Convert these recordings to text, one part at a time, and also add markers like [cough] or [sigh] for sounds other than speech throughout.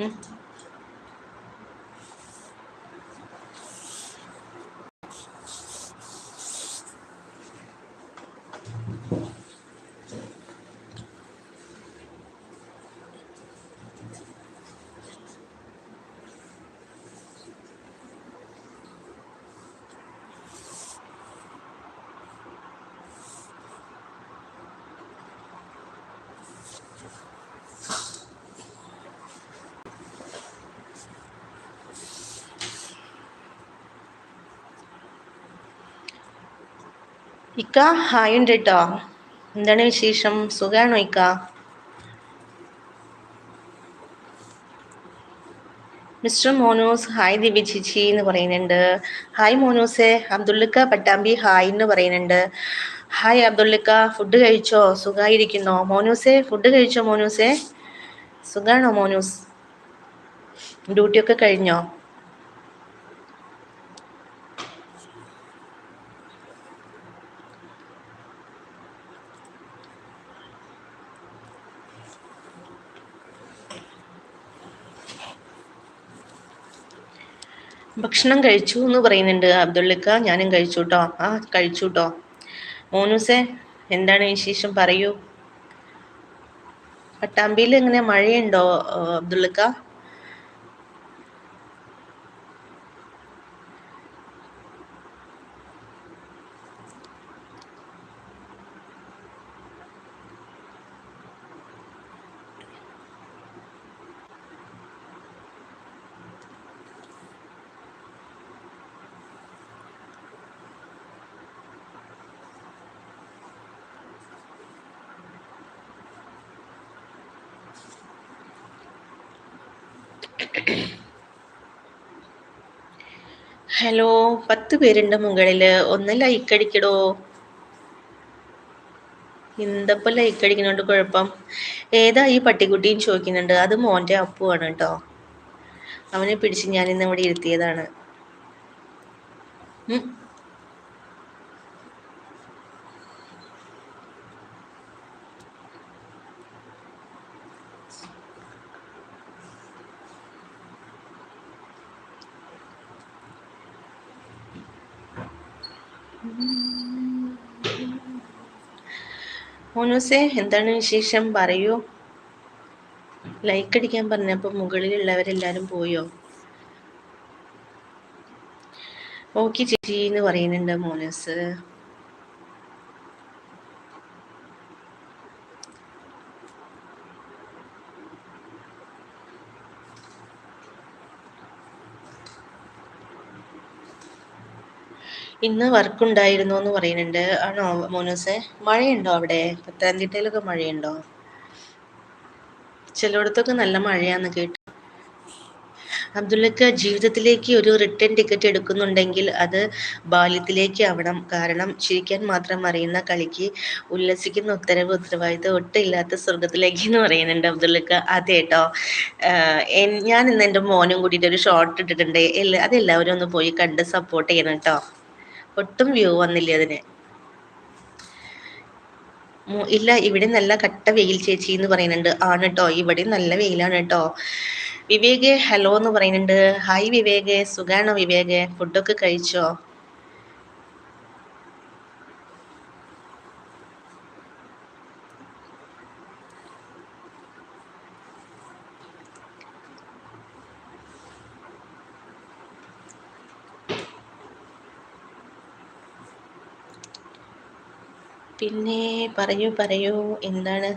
Угу. ഇക്ക ഹായ് ഉണ്ട് കേട്ടോ എന്താണ് വിശേഷം? സുഖമാണോ ഇക്ക? മിസ്റ്റർ മോനൂസ് ഹായ് ദിവ്യ ചേച്ചി എന്ന് പറയുന്നുണ്ട്. ഹായ് മോനൂസെ അബ്ദുള്ളിക്ക പട്ടാമ്പി ഹായ് എന്ന് പറയുന്നുണ്ട്. ഹായ് അബ്ദുള്ളിക്ക ഫുഡ് കഴിച്ചോ? സുഖമായിരിക്കുന്നോ മോനൂസെ ഫുഡ് കഴിച്ചോ മോനൂസെ? സുഖമാണോ മോനൂസ്? ഡ്യൂട്ടിയൊക്കെ കഴിഞ്ഞോ? ഭക്ഷണം കഴിച്ചു എന്ന് പറയുന്നുണ്ട് അബ്ദുള്ളിക്ക. ഞാനും കഴിച്ചു കേട്ടോ ആ കഴിച്ചു കേട്ടോ മോനൂസെ എന്താണ് വിശേഷം? പറയൂ. പട്ടാമ്പിയിൽ എങ്ങനെ മഴയുണ്ടോ അബ്ദുള്ളിക്ക? ഹലോ പത്ത് പേരുണ്ട് മുകളിൽ. ഒന്ന് ലൈക്ക് അടിക്കടോ. എന്തപ്പോ ലൈക്ക് അടിക്കുന്നോണ്ട് കുഴപ്പം? ഏതാ ഈ പട്ടിക്കുട്ടിയും ചോദിക്കുന്നുണ്ട്. അത് മോന്റെ അപ്പുവാണ് കേട്ടോ അവനെ പിടിച്ച് ഞാൻ ഇന്ന് ഇവിടെ ഇരുത്തിയതാണ് മോനൂസേ എന്താണ് വിശേഷം? പറയൂ. ലൈക്ക് അടിക്കാൻ പറഞ്ഞപ്പോൾ മുകളിലുള്ളവരെല്ലാരും പോയോ? ഓക്കെ ചേച്ചി എന്ന് പറയുന്നുണ്ട് മോനൂസ്. ഇന്ന് വർക്ക് ഉണ്ടായിരുന്നു എന്ന് പറയുന്നുണ്ട്. ആണോ മോനൂസെ? മഴയുണ്ടോ അവിടെ? പത്തനംതിട്ടയിലൊക്കെ മഴയുണ്ടോ? ചിലയിടത്തൊക്കെ നല്ല മഴയാന്ന് കേട്ടു. അബ്ദുള്ളക്ക് ജീവിതത്തിലേക്ക് ഒരു റിട്ടേൺ ടിക്കറ്റ് എടുക്കുന്നുണ്ടെങ്കിൽ അത് ബാല്യത്തിലേക്ക് ആവണം. കാരണം ചിരിക്കാൻ മാത്രം അറിയുന്ന കളിക്ക് ഉല്ലസിക്കുന്ന ഉത്തരവ് ഉത്തരവാദിത്വം ഒട്ടില്ലാത്ത സ്വർഗത്തിലേക്ക് എന്ന് പറയുന്നുണ്ട് അബ്ദുള്ളക്ക്. അതെ കേട്ടോ. ഞാൻ ഇന്ന് എന്റെ മോനും കൂടിയിട്ട് ഒരു ഷോർട്ട് ഇട്ടിട്ടുണ്ട്. അതെല്ലാവരും ഒന്ന് പോയി കണ്ട് സപ്പോർട്ട് ചെയ്യണം കേട്ടോ. ഒട്ടും വ്യൂ വന്നില്ല അതിന്? ഇല്ല ഇവിടെ നല്ല കട്ട വെയിൽ ചേച്ചി എന്ന് പറയുന്നുണ്ട്. ആണ് കേട്ടോ ഇവിടെ നല്ല വെയിലാണ് കേട്ടോ വിവേക് ഹലോ എന്ന് പറയുന്നുണ്ട്. ഹായ് വിവേക്. സുഖാണോ വിവേക്? ഫുഡൊക്കെ കഴിച്ചോ? പിന്നെ പറയൂ പറയൂ എന്താണ്?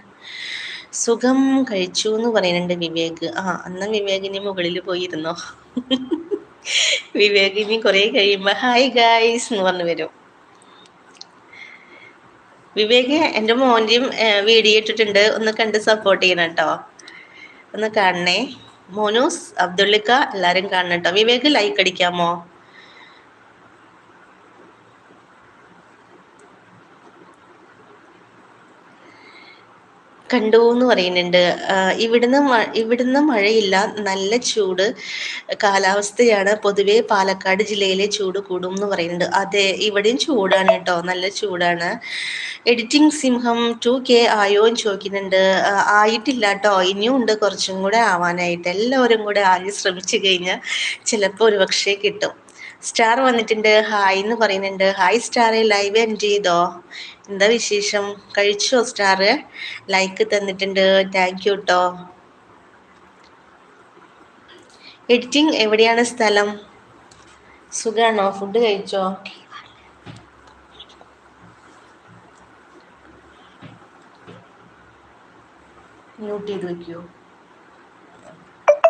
സുഖം കഴിച്ചു എന്ന് പറയുന്നുണ്ട് വിവേക്. ആ അന്ന് വിവേകിന് മുകളിൽ പോയിരുന്നോ? [laughs] വിവേകിനി കുറെ കഴിയുമ്പോ ഹായ് ഗായ്സ് എന്ന് പറഞ്ഞു വരും. വിവേക് എന്റെ മോന്റെയും വീഡിയോ ഇട്ടിട്ടുണ്ട്. ഒന്ന് കണ്ട് സപ്പോർട്ട് ചെയ്യണം കേട്ടോ ഒന്ന് കാണണേ. മോനൂസ് അബ്ദുള്ളിക്ക എല്ലാരും കാണണം കേട്ടോ വിവേക് ലൈക്ക് അടിക്കാമോ? കണ്ടു എന്ന് പറയുന്നുണ്ട് ഇവിടുന്ന് ഇവിടുന്ന് മഴയില്ല. നല്ല ചൂട്. കാലാവസ്ഥയാണ്. പൊതുവേ പാലക്കാട് ജില്ലയിലെ ചൂട് കൂടും എന്ന് പറയുന്നുണ്ട്. അതെ ഇവിടെയും ചൂടാണ് കേട്ടോ. നല്ല ചൂടാണ്. എഡിറ്റിംഗ് സിംഹം ടു കെ ആയോ എന്ന് ചോദിക്കുന്നുണ്ട്. ആയിട്ടില്ല കേട്ടോ. ഇനിയും ഉണ്ട്. കുറച്ചും കൂടെ ആവാനായിട്ട്. എല്ലാവരും കൂടെ ആയി ശ്രമിച്ചു കഴിഞ്ഞാൽ ചിലപ്പോൾ ഒരു പക്ഷേ കിട്ടും. സ്റ്റാർ വന്നിട്ടുണ്ട്. ഹായ് എന്ന് പറയുന്നുണ്ട്. ഹായ് സ്റ്റാറെ ലൈവ് എൻഡ് ചെയ്തോ? എന്താ വിശേഷം? കഴിച്ചോ സ്റ്റാർ ലൈക്ക് തന്നിട്ടുണ്ട്. താങ്ക് യു കേട്ടോ എഡിറ്റിംഗ് എവിടെയാണ് സ്ഥലം? സുഖാണോ? ഫുഡ് കഴിച്ചോ? മ്യൂട്ട് ചെയ്ത് വെക്കോ.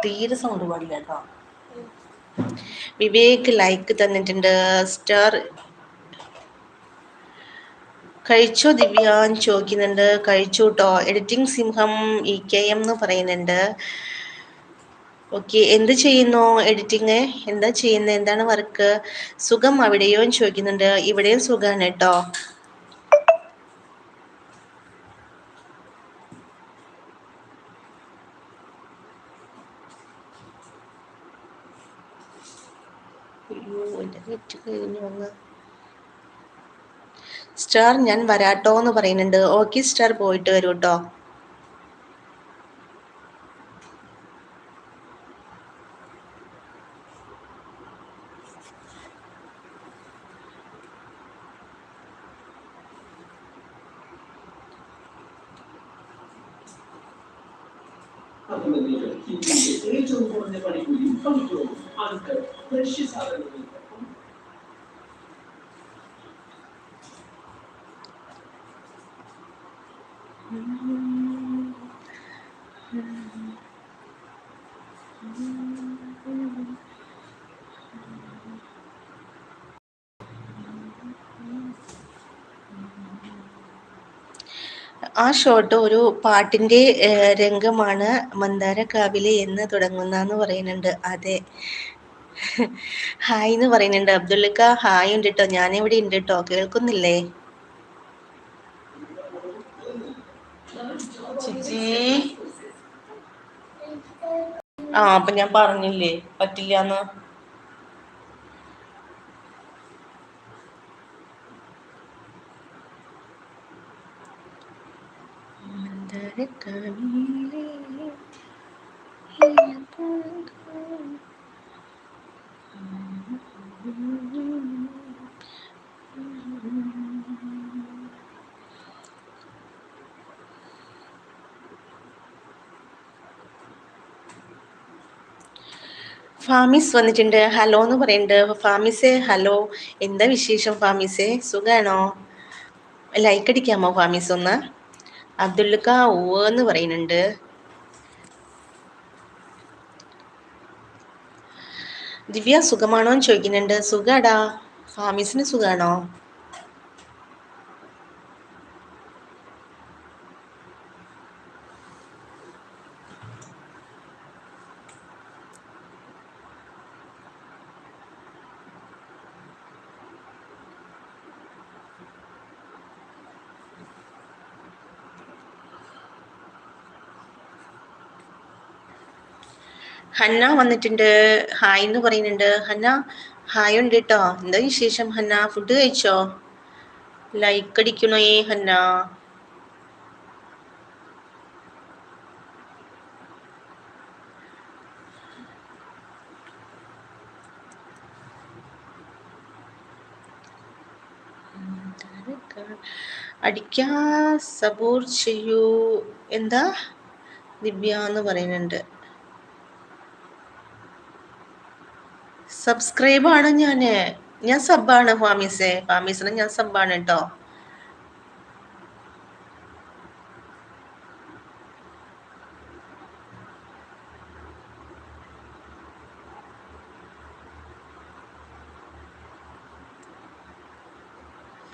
തീരെ സൗണ്ട് പാടില്ല കേട്ടോ. വിവേക് ലൈക്ക് തന്നിട്ടുണ്ട്. സ്റ്റാർ കഴിച്ചോ ദിവ്യ ചോദിക്കുന്നുണ്ട്. കഴിച്ചു കേട്ടോ എഡിറ്റിംഗ് സിംഹം ഇ കെ എം എന്ന് പറയുന്നുണ്ട്. ഓക്കെ എന്ത് ചെയ്യുന്നു എഡിറ്റിങ് എന്താ ചെയ്യുന്നത് എന്താണ് വർക്ക് സുഖം അവിടെയോ ചോദിക്കുന്നുണ്ട്. ഇവിടെയും സുഖമാണ് കേട്ടോ സ്റ്റാർ ഞാൻ വരാട്ടോ എന്ന് പറയുന്നുണ്ട്. ഓക്കെ സ്റ്റാർ പോയിട്ട് വരൂ കേട്ടോ ആ ഷോട്ട് ഒരു പാട്ടിന്റെ രംഗമാണ് മന്ദാരക്കാവിലെ എന്ന് തുടങ്ങുന്ന പറയുന്നുണ്ട്. അതെ. ഹായ് എന്ന് പറയുന്നുണ്ട്. അബ്ദുള്ളിക്ക ഹായ് ഉണ്ട് കേട്ടോ ഞാനിവിടെ ഉണ്ട് കേട്ടോ കേൾക്കുന്നില്ലേ ആ അപ്പൊ ഞാൻ പറഞ്ഞില്ലേ? പറ്റില്ലാന്ന്? ഫാമിസ് വന്നിട്ടുണ്ട്. ഹലോ എന്ന് പറയുന്നുണ്ട് ഫാമിസേ ഹലോ. എന്താ വിശേഷം ഫാമിസേ? സുഖാണോ? ലൈക്ക് അടിക്കാമോ ഫാമിസ് ഒന്ന് അബ്ദുള്ളക്ക ഓ എന്ന് പറയുന്നുണ്ട്. ദിവ്യ സുഖമാണോ എന്ന് ചോദിക്കുന്നുണ്ട്. സുഖടാ. ഫാമിസിന് സുഖാണോ? ഹന്ന വന്നിട്ടുണ്ട്. ഹായ് എന്ന് പറയുന്നുണ്ട്. ഹന്ന ഹായ് ഉണ്ട് കേട്ടോ എന്താ വിശേഷം ഹന്ന? ഫുഡ് കഴിച്ചോ? ലൈക്ക് അടിക്കണോ ഏ ഹന്ന? അടിക്കാ സബൂർ ചെയ്യൂ. എന്താ? ദിവ്യ എന്ന് പറയുന്നുണ്ട്. സബ്സ്ക്രൈബാണ് ഞാൻ ഞാൻ സബ്ബാണ് ഫാമീസെ. ഫാമീസിന് ഞാൻ സബ്ബാണ് കേട്ടോ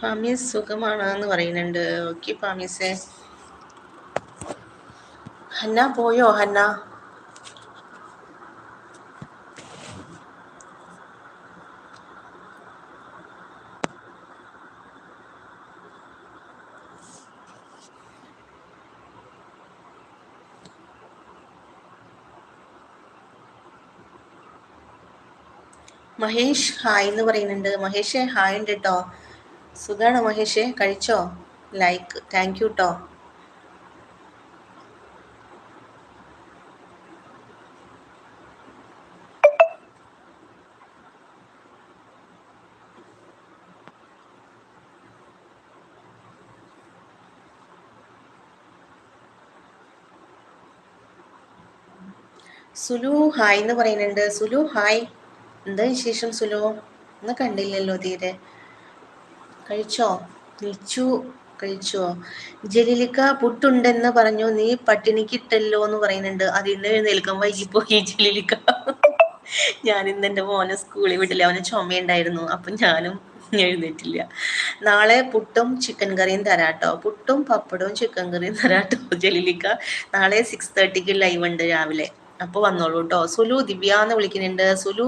ഫാമീസ് സുഖമാണ് എന്ന് പറയുന്നുണ്ട്. ഓക്കെ ഫാമീസെ. ഹന്ന പോയോ ഹന്ന? മഹേഷ് ഹായ് എന്ന് പറയുന്നുണ്ട്. മഹേഷേ ഹായ് ഉണ്ട് കേട്ടോ സുഖാണോ മഹേഷേ? കഴിച്ചോ? ലൈക്ക് താങ്ക് യു കേട്ടോ സുലു ഹായ് എന്ന് പറയുന്നുണ്ട്. സുലു ഹായ്. എന്താ വിശേഷം സുലോ? ഒന്ന് കണ്ടില്ലല്ലോ തീരെ. കഴിച്ചോ? നിച്ചു കഴിച്ചോ? ജലീലിക്ക പുട്ടുണ്ടെന്ന് പറഞ്ഞു. നീ പട്ടിണിക്കിട്ടല്ലോ എന്ന് പറയുന്നുണ്ട്. അതിന്ന് എഴുന്നേൽക്കാൻ വൈകിപ്പോയി ജലീലിക്ക. ഞാൻ ഇന്ന് എന്റെ മോനെ സ്കൂളിൽ വിട്ടില്ല അവന് ചുമയുണ്ടായിരുന്നു. അപ്പം ഞാനും എഴുന്നേറ്റില്ല. നാളെ പുട്ടും ചിക്കൻ കറിയും തരാട്ടോ. പുട്ടും പപ്പടവും ചിക്കൻ കറിയും തരാട്ടോ ജലീലിക്ക. നാളെ സിക്സ് തേർട്ടിക്ക് ലൈവ് ഉണ്ട് രാവിലെ. അപ്പോൾ വന്നോളൂ കേട്ടോ സുലു ദിവ്യ എന്ന് വിളിക്കുന്നുണ്ട്. സുലു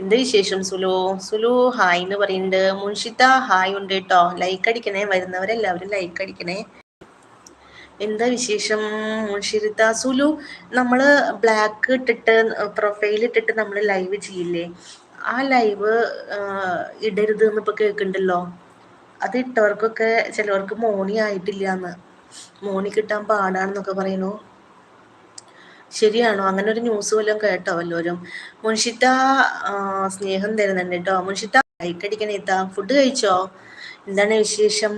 എന്ത് വിശേഷം സുലു? സുലു ഹായ് എന്ന് പറയുന്നുണ്ട്. മുൻഷിത്ത ഹായ് ഉണ്ട് കേട്ടോ ലൈക്ക് അടിക്കണേ. വരുന്നവരെല്ലാവരും ലൈക്ക് അടിക്കണേ. എന്താ വിശേഷം മുൻഷിരിത്ത സുലു നമ്മൾ ബ്ലാക്ക് ഇട്ടിട്ട് പ്രൊഫൈൽ ഇട്ടിട്ട് നമ്മൾ ലൈവ് ചെയ്യില്ലേ? ആ ലൈവ് ഇടരുത് എന്ന് ഇപ്പൊ കേൾക്കുന്നുണ്ടല്ലോ അത് ഇട്ടവർക്കൊക്കെ ചിലവർക്ക് മോണി ആയിട്ടില്ല എന്ന് മോണി കിട്ടാൻ പാടാണെന്നൊക്കെ പറയുന്നു. ശരിയാണോ? അങ്ങനെ ഒരു ന്യൂസ് വല്ലതും കേട്ടോ വല്ലവരും മുൻഷിത്ത സ്നേഹം തരുന്നുണ്ട് കേട്ടോ. മുൻഷിത്ത ലൈക്ക് അടിക്കണേ ഫുഡ് കഴിച്ചോ? എന്താണ് വിശേഷം?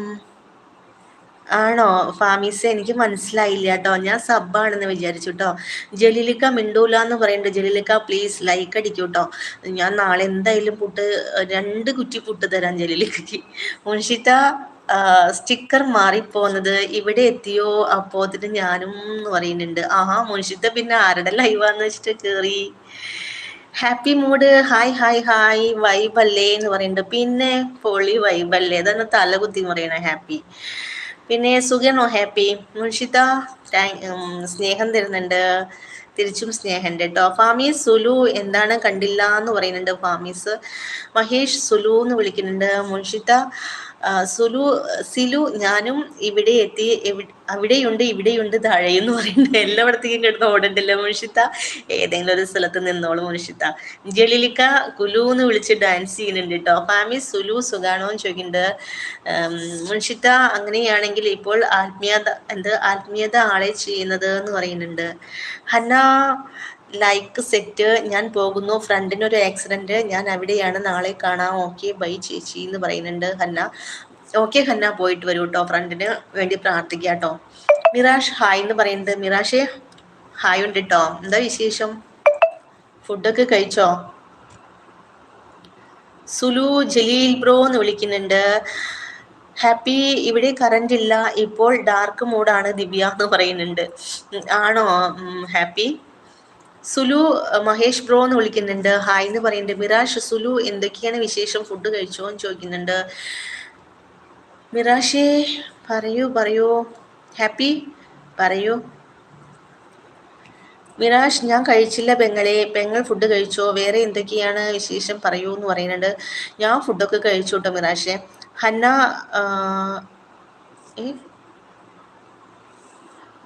ആണോ? ഫാമീസ് എനിക്ക് മനസ്സിലായില്ല കേട്ടോ. ഞാൻ സബ്ബാണെന്ന് വിചാരിച്ചു കേട്ടോ. ജലീലിക്ക മിണ്ടൂല എന്ന് പറയുന്നുണ്ട് ജലീലിക്ക പ്ലീസ് ലൈക്ക് അടിക്കൂ കേട്ടോ. ഞാൻ നാളെ എന്തായാലും പുട്ട് രണ്ട് കുറ്റി പുട്ട് തരാം ജലീലിക്കയ്ക്ക്. മുൻഷിത്ത സ്റ്റിക്കർ മാറിപ്പോന്നത് ഇവിടെ എത്തിയോ? അപ്പോ അപ്പോത്തിന് ഞാനും എന്ന് പറയുന്നുണ്ട്. ആഹാ മുൻഷിത്ത പിന്നെ ആരുടെ ലൈവാന്ന് വെച്ചിട്ട് കേറി? Happy mood hi hi hi വൈബല്ലേ എന്ന് പറയുന്നുണ്ട്. പിന്നെ പൊളി വൈബല്ലേ അതാണ് തലകുത്തി പറയണ ഹാപ്പി പിന്നെ സുഖനോ ഹാപ്പി മുൻഷിത സ്നേഹം തരുന്നുണ്ട്. തിരിച്ചും സ്നേഹമുണ്ട് കേട്ടോ ഫാമീസ് സുലു എന്താണ് കണ്ടില്ല എന്ന് പറയുന്നുണ്ട് ഫാമീസ്. മഹേഷ് സുലു എന്ന് വിളിക്കുന്നുണ്ട്. മുൻഷിത സുലു സിലു ഞാനും ഇവിടെ എത്തി അവിടെയുണ്ട് ഇവിടെയുണ്ട് താഴെയെന്ന് പറയുന്നത് എല്ലായിടത്തേക്കും കിടന്ന് ഓടണ്ടല്ലോ മുൻഷിത്ത. ഏതെങ്കിലും ഒരു സ്ഥലത്ത് നിന്നോളും മുൻഷിത്ത. ജലിലിക്ക കുലു എന്ന് വിളിച്ച് ഡാൻസ് ചെയ്യുന്നുണ്ട് കേട്ടോ ഫാമി സുലു സുഖാണോ എന്ന് ചോദിക്കുന്നുണ്ട്. മുൻഷിത്ത അങ്ങനെയാണെങ്കിൽ ഇപ്പോൾ ആത്മീയത എന്ത് ആത്മീയത ആളെ ചെയ്യുന്നത് എന്ന് പറയുന്നുണ്ട്. ഹന്ന ലൈക്ക് സെറ്റ് ഞാൻ പോകുന്നു. ഫ്രണ്ടിന് ഒരു ആക്സിഡന്റ് ഞാൻ അവിടെയാണ്. നാളെ കാണാം. ഓക്കെ ബൈ ചേച്ചി എന്ന് പറയുന്നുണ്ട് ഹന്ന. ഓക്കെ ഹന്ന പോയിട്ട് വരൂ കേട്ടോ ഫ്രണ്ടിന് വേണ്ടി പ്രാർത്ഥിക്കാം കേട്ടോ മിറാഷ് ഹായ് എന്ന് പറയുന്നത് മിറാഷേ ഹായ് ഉണ്ട് കേട്ടോ എന്താ വിശേഷം? ഫുഡൊക്കെ കഴിച്ചോ? സുലു ജലീൽ ബ്രോ എന്ന് വിളിക്കുന്നുണ്ട്. ഹാപ്പി ഇവിടെ കറണ്ട് ഇല്ല. ഇപ്പോൾ ഡാർക്ക് മൂഡാണ് ദിവ്യ എന്ന് പറയുന്നുണ്ട്. ആണോ? ഹാപ്പി സുലു മഹേഷ് ബ്രോ എന്ന് വിളിക്കുന്നുണ്ട്. ഹായ് എന്ന് പറയുന്നുണ്ട്. മിറാഷ് സുലു എന്തൊക്കെയാണ് വിശേഷം? ഫുഡ് കഴിച്ചോ എന്ന് ചോദിക്കുന്നുണ്ട്. മിറാഷേ പറയൂ പറയൂ. ഹാപ്പി പറയൂ. മിറാഷ് ഞാൻ കഴിച്ചില്ല പെങ്ങളെ. പെങ്ങൾ ഫുഡ് കഴിച്ചോ? വേറെ എന്തൊക്കെയാണ് വിശേഷം? പറയൂ എന്ന് പറയുന്നുണ്ട്. ഞാൻ ഫുഡൊക്കെ കഴിച്ചു കേട്ടോ മിറാഷെ. ഹന്ന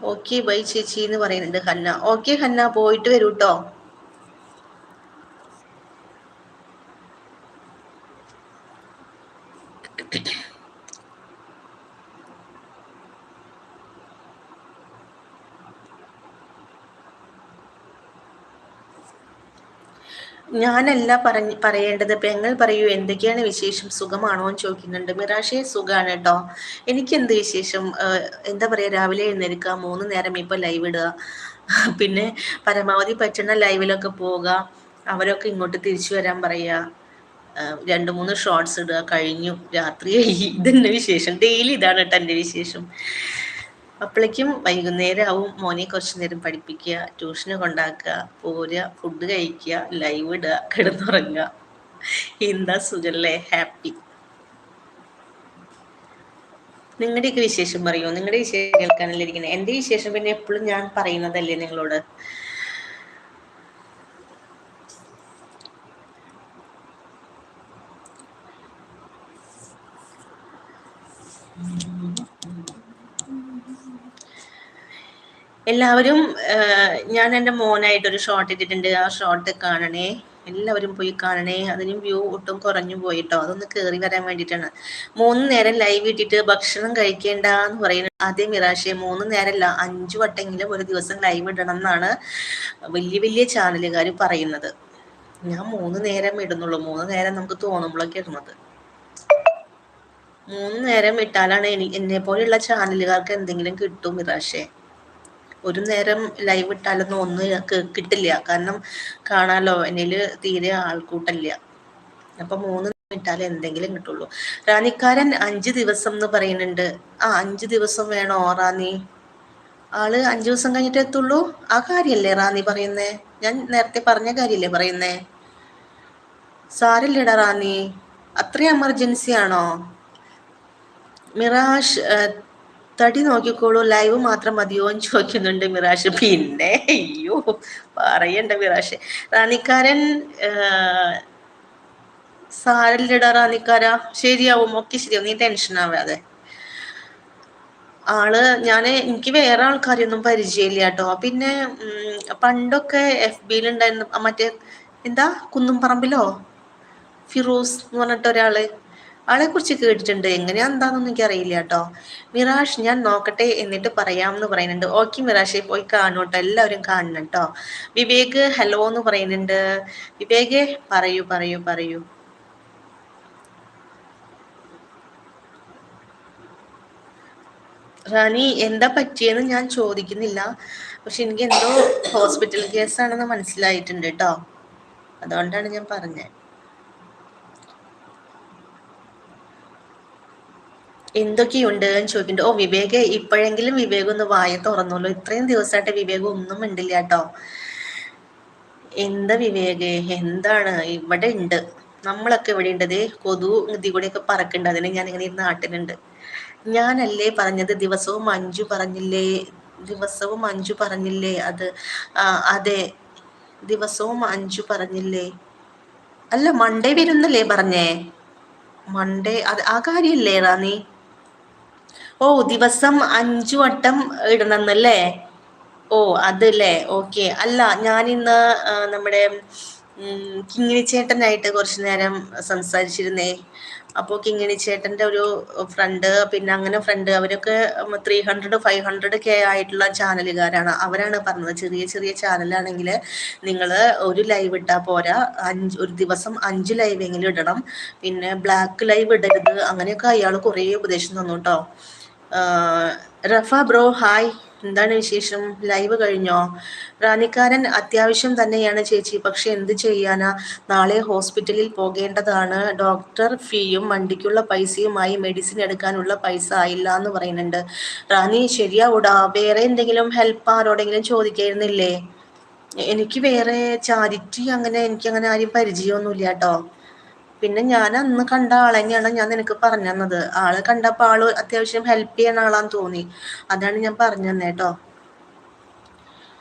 ഓക്കെ ബൈ ചേച്ചി എന്ന് പറയുന്നുണ്ട് ഹന്ന. ഓക്കെ ഹന്ന പോയിട്ട് വരൂ കേട്ടോ ഞാനല്ല പറഞ്ഞ് പറയേണ്ടത് പെങ്ങൾ പറയൂ എന്തൊക്കെയാണ് വിശേഷം? സുഖമാണോ എന്ന് ചോദിക്കുന്നുണ്ട്. മിറാഷെ സുഖമാണ് കേട്ടോ എനിക്ക് എന്ത് വിശേഷം എന്താ പറയുക രാവിലെ എഴുന്നേൽക്കുക മൂന്ന് നേരം ഇപ്പൊ ലൈവ് ഇടുക പിന്നെ പരമാവധി പറ്റുന്ന ലൈവിലൊക്കെ പോവുക അവരൊക്കെ ഇങ്ങോട്ട് തിരിച്ചു വരാൻ പറയുക രണ്ട് മൂന്ന് ഷോർട്സ് ഇടുക കഴിഞ്ഞു രാത്രി ഇതെന്നെ വിശേഷം. ഡെയിലി ഇതാണ് കേട്ടോ എന്റെ വിശേഷം. അപ്പോഴേക്കും വൈകുന്നേരം ആവും മോനെ കുറച്ചു നേരം പഠിപ്പിക്കുക ട്യൂഷന് കൊണ്ടാക്കുക പോരുക ഫുഡ് കഴിക്കുക ലൈവ് ഇടുക കിടന്നുറങ്ങുക. എന്താ സുഖല്ലേ? ഹാപ്പി നിങ്ങളുടെയൊക്കെ വിശേഷം പറയോ നിങ്ങളുടെ വിശേഷം കേൾക്കാനല്ലേ ഇരിക്കുന്നത് എന്റെ വിശേഷം പിന്നെ എപ്പോഴും ഞാൻ പറയുന്നതല്ലേ നിങ്ങളോട്? എല്ലാവരും ഞാൻ എന്റെ മോനായിട്ട് ഒരു ഷോർട്ട് ഇട്ടിട്ടുണ്ട്. ആ ഷോർട്ട് കാണണേ. എല്ലാവരും പോയി കാണണേ. അതിനും വ്യൂ ഒട്ടും കുറഞ്ഞു പോയിട്ടോ. അതൊന്ന് കയറി വരാൻ വേണ്ടിയിട്ടാണ്. മൂന്ന് നേരം ലൈവ് ഇട്ടിട്ട് ഭക്ഷണം കഴിക്കേണ്ട എന്ന് പറയുന്നത് അതേ മിറാശെ മൂന്ന് നേരമല്ല അഞ്ചു വട്ടെങ്കിലും ഒരു ദിവസം ലൈവ് ഇടണം എന്നാണ് വലിയ വലിയ ചാനലുകാർ പറയുന്നത്. ഞാൻ മൂന്ന് നേരം ഇടുന്നുള്ളൂ. മൂന്ന് നേരം നമുക്ക് തോന്നുമ്പോഴൊക്കെ ഇടുന്നത്. മൂന്ന് നേരം ഇട്ടാലാണ് എന്നെ പോലെയുള്ള ചാനലുകാർക്ക് എന്തെങ്കിലും കിട്ടും മിറാശെ ഒരു നേരം ലൈവ് ഇട്ടാലൊന്നും ഒന്നും കിട്ടില്ല. കാരണം കാണാലോ? എന്നിൽ തീരെ ആൾക്കൂട്ടല്ല. അപ്പൊ മൂന്ന് ഇട്ടാലേ എന്തെങ്കിലും കിട്ടുള്ളൂ. റാണിക്കാരൻ അഞ്ച് ദിവസം എന്ന് പറയുന്നുണ്ട്. ആ അഞ്ച് ദിവസം വേണോ റാണി ആൾ അഞ്ചു ദിവസം കഴിഞ്ഞിട്ട് എത്തുള്ളൂ? ആ കാര്യല്ലേ റാണി പറയുന്നേ? ഞാൻ നേരത്തെ പറഞ്ഞ കാര്യല്ലേ പറയുന്നേ? സാരില്ലടാ റാണി അത്രയും എമർജൻസി ആണോ? മിറാഷ് തടി നോക്കിക്കോളൂ ലൈവ് മാത്രം മതിയോ എന്ന് ചോദിക്കുന്നുണ്ട് മിറാഷ്. പിന്നെ അയ്യോ പറയണ്ട മിറാഷ്. റാണിക്കാരൻ സാരല്ലടാ റാണിക്കാര. ശരിയാവും ഒക്കെ ശരിയാവും. നീ ടെൻഷൻ ആവാതെ. ആൾ ഞാൻ എനിക്ക് വേറെ ആൾക്കാരെയൊന്നും പരിചയമില്ല കേട്ടോ. പിന്നെ പണ്ടൊക്കെ എഫ് ബിയിൽ ഉണ്ടായിരുന്ന മറ്റേ എന്താ കുന്നും പറമ്പിലോ ഫിറോസ് എന്ന് പറഞ്ഞിട്ട് ഒരാൾ ആളെ കുറിച്ച് കേട്ടിട്ടുണ്ട്. എങ്ങനെയാ എന്താണെന്നൊന്നും എനിക്ക് അറിയില്ല കേട്ടോ. മിറാഷ് ഞാൻ നോക്കട്ടെ എന്നിട്ട് പറയാമെന്ന് പറയുന്നുണ്ട്. ഓക്കെ മിറാഷെ പോയി കാണൂട്ടോ എല്ലാവരും കാണണം കേട്ടോ. വിവേക് ഹലോ എന്ന് പറയുന്നുണ്ട്. വിവേക് പറയൂ പറയൂ പറയൂ. റാണി എന്താ പറ്റിയെന്ന് ഞാൻ ചോദിക്കുന്നില്ല. പക്ഷെ എനിക്ക് എന്തോ ഹോസ്പിറ്റൽ കേസാണെന്ന് മനസ്സിലായിട്ടുണ്ട് കേട്ടോ. അതുകൊണ്ടാണ് ഞാൻ പറഞ്ഞത്. എന്തൊക്കെയുണ്ട് എന്ന് ചോദിക്കുന്നുണ്ട്. ഓ വിവേക് ഇപ്പോഴെങ്കിലും വിവേക് ഒന്ന് വായ തുറന്നുള്ളൂ ഇത്രയും ദിവസമായിട്ട് വിവേക് ഒന്നും മിണ്ടില്ല കേട്ടോ. എന്താ വിവേക്? എന്താണ്? ഇവിടെ ഉണ്ട്. നമ്മളൊക്കെ ഇവിടെ ഉണ്ട്. കൊതു ഇതി കൂടെയൊക്കെ പറക്കുന്നുണ്ട്. അതിന് ഞാൻ ഇങ്ങനെ നാട്ടിലുണ്ട് ഞാനല്ലേ പറഞ്ഞത് ദിവസവും അഞ്ചു പറഞ്ഞില്ലേ? ദിവസവും അഞ്ചു പറഞ്ഞില്ലേ? അത് അതെ. ദിവസവും അഞ്ചു പറഞ്ഞില്ലേ? അല്ല മൺഡേ വരുന്നല്ലേ പറഞ്ഞേ? മൺഡേ അത് ആ കാര്യല്ലേ റാണി ഓ ദിവസം അഞ്ചു വട്ടം ഇടണമെന്നല്ലേ? ഓ അതല്ലേ? ഓക്കെ. അല്ല ഞാൻ ഇന്ന് നമ്മുടെ കിങ്ങിണി ചേട്ടനായിട്ട് കുറച്ചു നേരം സംസാരിച്ചിരുന്നേ. അപ്പോൾ കിങ്ങിണി ചേട്ടന്റെ ഒരു ഫ്രണ്ട് പിന്നെ അങ്ങനെ ഫ്രണ്ട് അവരൊക്കെ three hundred five hundred K ആയിട്ടുള്ള ചാനലുകാരാണ്. അവരാണ് പറഞ്ഞത് ചെറിയ ചെറിയ ചാനലാണെങ്കിൽ നിങ്ങൾ ഒരു ലൈവ് ഇട്ടാൽ പോരാ. അഞ്ച് ഒരു ദിവസം അഞ്ച് ലൈവെങ്കിലും ഇടണം. പിന്നെ ബ്ലാക്ക് ലൈവ് ഇടരുത്. അങ്ങനെയൊക്കെ അയാൾ കുറേ ഉപദേശം തന്നു കേട്ടോ. Rafa bro hi. എന്താണ് വിശേഷം? ലൈവ് കഴിഞ്ഞോ? റാണിക്കാരൻ അത്യാവശ്യം തന്നെയാണ് ചേച്ചി. പക്ഷെ എന്ത് ചെയ്യാനാ? നാളെ ഹോസ്പിറ്റലിൽ പോകേണ്ടതാണ്. ഡോക്ടർ ഫീയും വണ്ടിക്കുള്ള പൈസയുമായി മെഡിസിൻ എടുക്കാനുള്ള പൈസ ആയില്ല എന്ന് പറയുന്നുണ്ട്. റാണി ശരിയാവൂടാ വേറെ എന്തെങ്കിലും ഹെൽപ്പ് ആരോടെങ്കിലും ചോദിക്കായിരുന്നില്ലേ? എനിക്ക് വേറെ ചാരിറ്റി അങ്ങനെ എനിക്ക് അങ്ങനെ ആരും പരിചയമൊന്നുമില്ല കേട്ടോ. പിന്നെ ഞാൻ അന്ന് കണ്ട ആളെന്നെയാണ് ഞാൻ നിനക്ക് പറഞ്ഞു തന്നത്. ആൾ കണ്ടപ്പോൾ ആൾ അത്യാവശ്യം ഹെൽപ്പ് ചെയ്യുന്ന ആളാന്ന് തോന്നി. അതാണ് ഞാൻ പറഞ്ഞു തന്നെ കേട്ടോ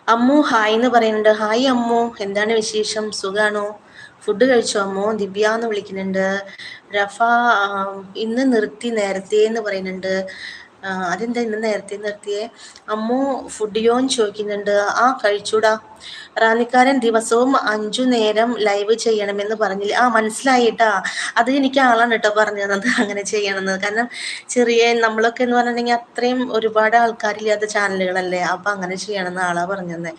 അമ്മു ഹായ് എന്ന് പറയുന്നുണ്ട്. ഹായ് അമ്മു. എന്താണ് വിശേഷം? സുഖാണോ? ഫുഡ് കഴിച്ചോ അമ്മോ? ദിവ്യ എന്ന് വിളിക്കുന്നുണ്ട്. റഫ ഇന്ന് നിർത്തി നേരത്തെ എന്ന് പറയുന്നുണ്ട്. അതെന്താ ഇന്ന് നേരത്തെ നിർത്തിയേ? അമ്മു ഫുഡിയോന്ന് ചോദിക്കുന്നുണ്ട്. ആ കഴിച്ചൂടാ. റാന്നിക്കാരൻ ദിവസവും അഞ്ചു നേരം ലൈവ് ചെയ്യണമെന്ന് പറഞ്ഞില്ല? ആ മനസ്സിലായിട്ടാ. അത് എനിക്ക് ആളാണ് കേട്ടോ പറഞ്ഞു തന്നത് അങ്ങനെ ചെയ്യണമെന്ന്. കാരണം ചെറിയ നമ്മളൊക്കെ എന്ന് പറഞ്ഞിട്ടുണ്ടെങ്കിൽ അത്രയും ഒരുപാട് ആൾക്കാരില്ലാത്ത ചാനലുകളല്ലേ? അപ്പൊ അങ്ങനെ ചെയ്യണമെന്ന് ആളാ പറഞ്ഞു തന്നെ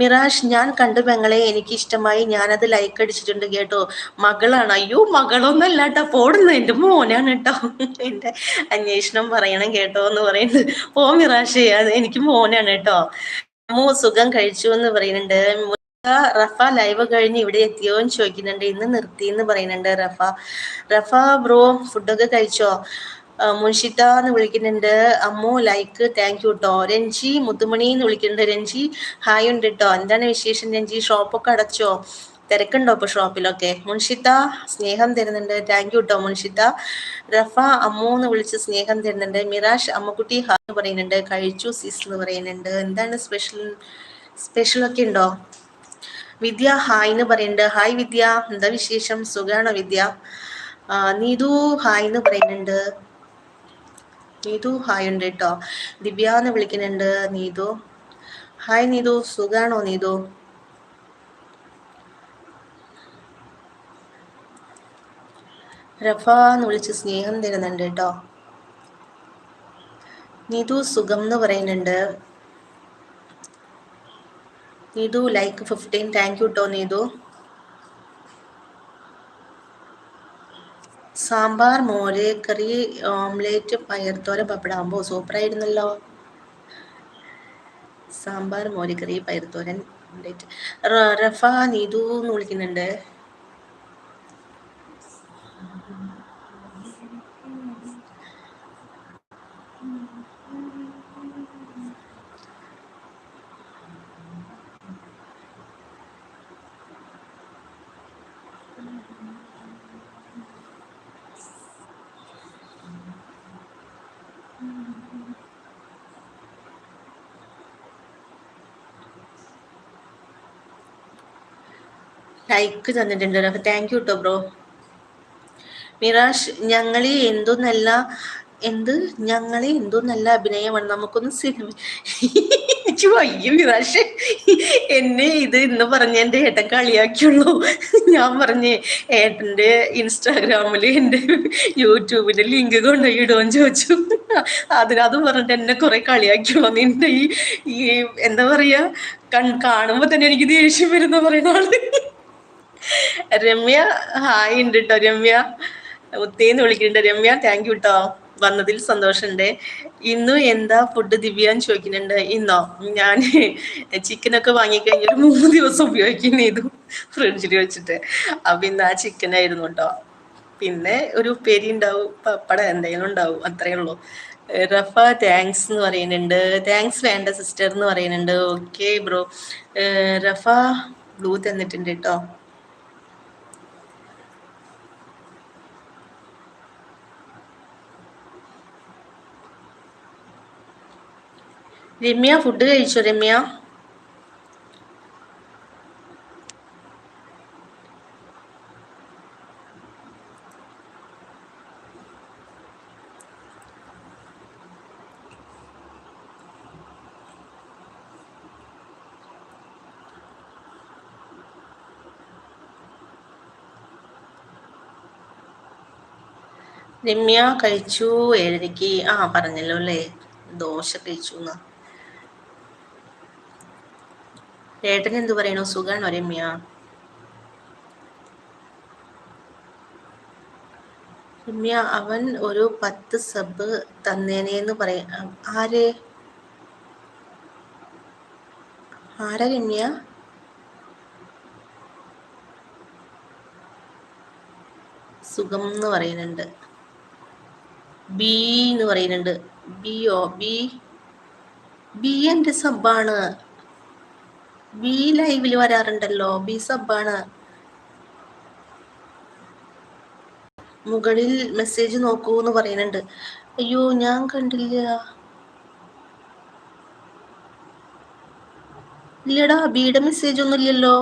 മിറാഷ് ഞാൻ കണ്ടു പെങ്ങളെ എനിക്ക് ഇഷ്ടമായി ഞാനത് ലൈക്ക് അടിച്ചിട്ടുണ്ട് കേട്ടോ. മകളാണ്. അയ്യോ മകളൊന്നല്ല കേട്ടോ പോടുന്നു. എന്റെ മോനാണ് കേട്ടോ എന്റെ അന്വേഷണം പറയണം കേട്ടോ എന്ന് പറയുന്നത്. ഓ മിറാഷേ. അത് എനിക്ക് മോനാണ് കേട്ടോ അമ്മു സുഖം കഴിച്ചു എന്ന് പറയുന്നുണ്ട് റഫ ലൈവ് കഴിഞ്ഞ് ഇവിടെ എത്തിയോ എന്ന് ചോദിക്കുന്നുണ്ട്. ഇന്ന് നിർത്തി എന്ന് പറയുന്നുണ്ട് റഫ. റഫ ബ്രോ ഫുഡൊക്കെ കഴിച്ചോ? മുൻഷിത്ത എന്ന് വിളിക്കുന്നുണ്ട്. അമ്മു ലൈക്ക് താങ്ക് യു കേട്ടോ രഞ്ജി മുത്തുമണി എന്ന് വിളിക്കുന്നുണ്ട്. രഞ്ജി ഹായ് ഉണ്ട് കേട്ടോ എന്താണ് വിശേഷം രഞ്ജി? ഷോപ്പൊക്കെ അടച്ചോ? തിരക്കുണ്ടോ ഇപ്പൊ ഷോപ്പിലൊക്കെ? മുൻഷിത്ത സ്നേഹം തരുന്നുണ്ട്. താങ്ക് യു കേട്ടോ മുൻഷിത്ത. റഫ അമ്മു എന്ന് വിളിച്ച് സ്നേഹം തരുന്നുണ്ട്. മിറാഷ് അമ്മക്കുട്ടി ഹാ എന്ന് പറയുന്നുണ്ട്. കഴിച്ചു സിസ് എന്ന് പറയുന്നുണ്ട്. എന്താണ് സ്പെഷ്യൽ സ്പെഷ്യൽ ഒക്കെ ഉണ്ടോ? വിദ്യ ഹായ് എന്ന് പറയുന്നുണ്ട്. ഹായ് വിദ്യ എന്താ വിശേഷം? സുഖാണോ വിദ്യ? നീതു ഹായ് എന്ന് പറയുന്നുണ്ട്. നീതു ഹായ് ഉണ്ട് കേട്ടോ ദിവ്യ എന്ന് വിളിക്കുന്നുണ്ട്. നീതു. ഹായ് നീതു സുഖാണോ നീതു? റഫ എന്ന് വിളിച്ച് സ്നേഹം തരുന്നുണ്ട് കേട്ടോ. നിതു സുഖം എന്ന് പറയുന്നുണ്ട്. Neethu like fifteen thank you കേട്ടോ നീതു. സാമ്പാർ മോര് കറി ഓംലേറ്റ് പയർത്തോര പപ്പടാകുമ്പോൾ സൂപ്പറായിരുന്നല്ലോ. സാമ്പാർ മോരിക്കറി പയർത്തോരൻ ഓംലേറ്റ്. റഫ നീതു എന്ന് വിളിക്കുന്നുണ്ട്. ലൈക്ക് തന്നിട്ടുണ്ട് അപ്പൊ താങ്ക് യു കേട്ടോ ബ്രോ മിറാഷ് ഞങ്ങളെ എന്തോ നല്ല എന്ത്? ഞങ്ങളെ എന്തോ നല്ല അഭിനയമാണ്. നമുക്കൊന്ന് സിനിമ വയ്യ മിറാഷ്. എന്നെ ഇത് ഇന്ന് പറഞ്ഞ എന്റെ ഏട്ടൻ കളിയാക്കിയുള്ളൂ. ഞാൻ പറഞ്ഞേ ഏട്ടന്റെ ഇൻസ്റ്റാഗ്രാമിൽ എന്റെ യൂട്യൂബിന്റെ ലിങ്ക് കൊണ്ടുപോയി ഇടുമെന്ന് ചോദിച്ചു അതിനത് പറഞ്ഞിട്ട് എന്നെ കുറെ കളിയാക്കിയുള്ളൂ. നിന്റെ ഈ ഈ എന്താ പറയുക കൺ കാണുമ്പോൾ തന്നെ എനിക്ക് ദേഷ്യം വരുന്ന പറയുന്ന ആൾ. രമ്യ ഹായ് ഉണ്ട് കേട്ടോ രമ്യ. ഒത്തേന്ന് വിളിക്കുന്നുണ്ട്. രമ്യ താങ്ക് യു കേട്ടോ വന്നതിൽ സന്തോഷമുണ്ട്. ഇന്നും എന്താ ഫുഡ് ദിവ്യാന്ന് ചോദിക്കുന്നുണ്ട്. ഇന്നോ? ഞാൻ ചിക്കനൊക്കെ വാങ്ങിക്കഴിഞ്ഞ ഒരു മൂന്ന് ദിവസം ഉപയോഗിക്കുന്ന ചെയ്തു. ഫ്രിഡ്ജിൽ വെച്ചിട്ട്. അപ്പൊ ഇന്ന് ആ ചിക്കൻ ആയിരുന്നു കേട്ടോ പിന്നെ ഒരു ഉപ്പേരി ഉണ്ടാവും. പപ്പട എന്തെങ്കിലും ഉണ്ടാവും. അത്രേ ഉള്ളൂ. റഫ താങ്ക്സ് എന്ന് പറയുന്നുണ്ട്. താങ്ക്സ് വേണ്ട സിസ്റ്റർ എന്ന് പറയുന്നുണ്ട്. ഓക്കെ ബ്രോ റഫ ബ്ലൂ തന്നിട്ടുണ്ട് കേട്ടോ രമ്യ ഫുഡ് കഴിച്ചോ രമ്യ? രമ്യ കഴിച്ചു ഏഴരയ്ക്ക് ആ പറഞ്ഞല്ലോ അല്ലേ? ദോശ കഴിച്ചു എന്നാ. ഏട്ടൻ എന്തു പറയണു? സുഖാണോ രമ്യ? രമ്യ അവൻ ഒരു പത്ത് സബ് തന്നേനെ എന്ന് പറയ ആര്? ആരാ രമ്യ? സുഖം എന്ന് പറയുന്നുണ്ട്. ബി എന്ന് പറയുന്നുണ്ട്. ബി ഓ ബി? ബി എന്റെ സബാണ്. ബി ലൈവിൽ വരാറുണ്ടല്ലോ. ബി സബാണ് മുകളിൽ മെസ്സേജ് നോക്കൂ എന്ന് പറയുന്നുണ്ട്. അയ്യോ ഞാൻ കണ്ടില്ല. ഇല്ലടാ ബിയുടെ മെസ്സേജ് ഒന്നും ഇല്ലല്ലോ.